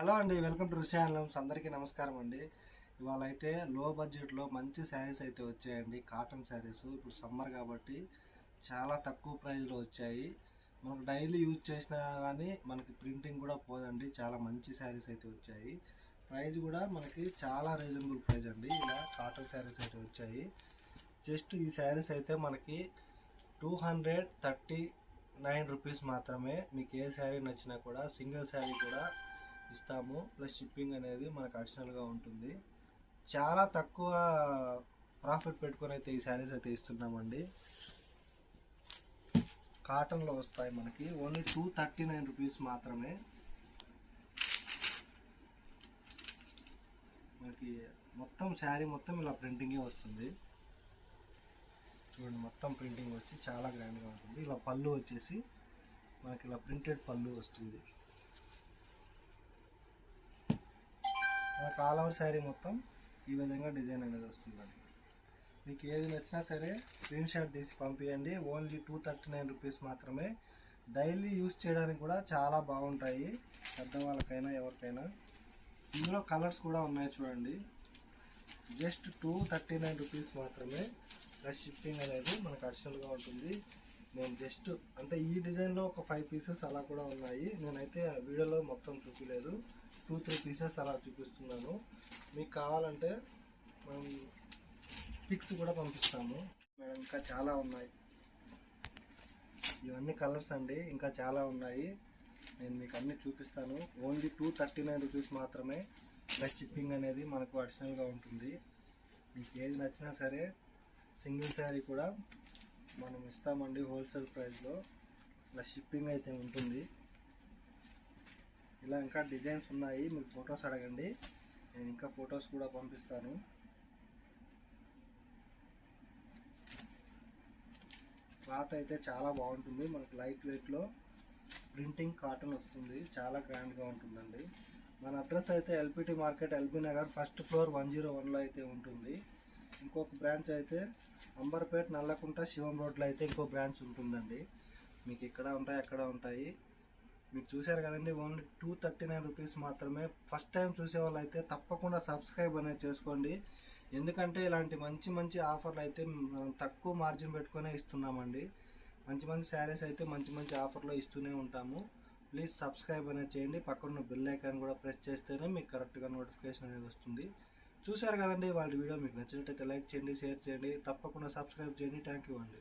Hello అండి welcome to రుషాన్లమ్స్ అందరికీ నమస్కారం అండి. ఇవాళ అయితే లో బడ్జెట్లో మంచి శారీస్ అయితే వచ్చాయండి. Cotton saris. ఇప్పుడు సమ్మర్ కాబట్టి చాలా తక్కువ ప్రైస్లో వచ్చాయి. మనకు డైలీ యూజ్ చేసినా కానీ మనకి ప్రింటింగ్ కూడా పోదండి. చాలా మంచి శారీస్ అయితే వచ్చాయి. ప్రైస్ కూడా మనకి చాలా రీజనబుల్ ప్రైస్ అండి. ఇలా కాటన్ శారీస్ అయితే వచ్చాయి. జస్ట్ ఈ శారీస్ అయితే మనకి two hundred thirty nine rupees మాత్రమే. మీకు ఏ శారీ నచ్చినా కూడా సింగిల్ శారీ కూడా ఇస్తాము. ప్లస్ షిప్పింగ్ అనేది మనకు అడిషనల్గా ఉంటుంది. చాలా తక్కువ ప్రాఫిట్ పెట్టుకొని అయితే ఈ శారీస్ అయితే ఇస్తున్నామండి. కాటన్లో వస్తాయి మనకి. Only two thirty nine rupees మాత్రమే. మనకి మొత్తం శారీ మొత్తం ఇలా ప్రింటింగే వస్తుంది. చూడండి మొత్తం ప్రింటింగ్ వచ్చి చాలా గ్రాండ్గా ఉంటుంది. ఇలా పళ్ళు వచ్చేసి మనకి ఇలా ప్రింటెడ్ పళ్ళు వస్తుంది. మనకు ఆల్ ఓవర్ శారీ మొత్తం ఈ విధంగా డిజైన్ అనేది వస్తుందండి. మీకు ఏది నచ్చినా సరే స్క్రీన్ షాట్ తీసి పంపించండి only two thirty nine rupees మాత్రమే. డైలీ యూస్ చేయడానికి కూడా చాలా బాగుంటాయి. పెద్దవాళ్ళకైనా ఎవరికైనా. ఇందులో కలర్స్ కూడా ఉన్నాయి చూడండి. Just two thirty nine rupees మాత్రమే. ప్లస్ షిప్పింగ్ అనేది మనకు అడిషనల్గా ఉంటుంది. నేను జస్ట్ అంటే ఈ డిజైన్లో ఒక ఫైవ్ పీసెస్ అలా కూడా ఉన్నాయి. నేనైతే ఆ వీడియోలో మొత్తం చూపించలేదు టూ త్రీ పీసెస్ అలా చూపిస్తున్నాను. మీకు కావాలంటే మనం పిక్స్ కూడా పంపిస్తాము. మేడం ఇంకా చాలా ఉన్నాయి. ఇవన్నీ కలర్స్ అండి. ఇంకా చాలా ఉన్నాయి. నేను మీకు అన్ని చూపిస్తాను. Only two thirty nine rupees మాత్రమే. ప్లస్ షిప్పింగ్ అనేది మనకు అడిషనల్గా ఉంటుంది. మీకు ఏది నచ్చినా సరే సింగిల్ శారీ కూడా మనం ఇస్తామండి హోల్సేల్ ప్రైస్లో. ఇలా షిప్పింగ్ అయితే ఉంటుంది. ఇలా ఇంకా డిజైన్స్ ఉన్నాయి. మీరు ఫొటోస్ అడగండి. నేను ఇంకా ఫొటోస్ కూడా పంపిస్తాను. క్లాత్ అయితే చాలా బాగుంటుంది. మనకు లైట్ వెయిట్లో ప్రింటింగ్ కాటన్ వస్తుంది. చాలా గ్రాండ్గా ఉంటుందండి. మన అడ్రస్ అయితే LPT market LB Nagar first floor one zero వన్లో అయితే ఉంటుంది. ఇంకొక బ్రాంచ్ అయితే అంబర్పేట్ నల్లకుంట శివం రోడ్లో అయితే ఇంకో బ్రాంచ్ ఉంటుందండి. మీకు ఇక్కడ ఉంటాయి అక్కడ ఉంటాయి. మీరు చూశారు కదండి only two thirty nine rupees మాత్రమే. ఫస్ట్ టైం చూసే వాళ్ళు అయితే తప్పకుండా సబ్స్క్రైబ్ అనేది చేసుకోండి. ఎందుకంటే ఇలాంటి మంచి మంచి ఆఫర్లు అయితే మనం తక్కువ మార్జిన్ పెట్టుకునే ఇస్తున్నామండి. మంచి మంచి శారీస్ అయితే మంచి మంచి ఆఫర్లో ఇస్తూనే ఉంటాము. ప్లీజ్ సబ్స్క్రైబ్ అనేది చేయండి. పక్కన బెల్ ఐకాన్ కూడా ప్రెస్ చేస్తేనే మీకు కరెక్ట్గా నోటిఫికేషన్ అనేది వస్తుంది. చూశారు కదండి వాళ్ళ వీడియో మీకు నచ్చినట్టయితే లైక్ చేయండి షేర్ చేయండి. తప్పకుండా సబ్స్క్రైబ్ చేయండి. థ్యాంక్ యూ అండి.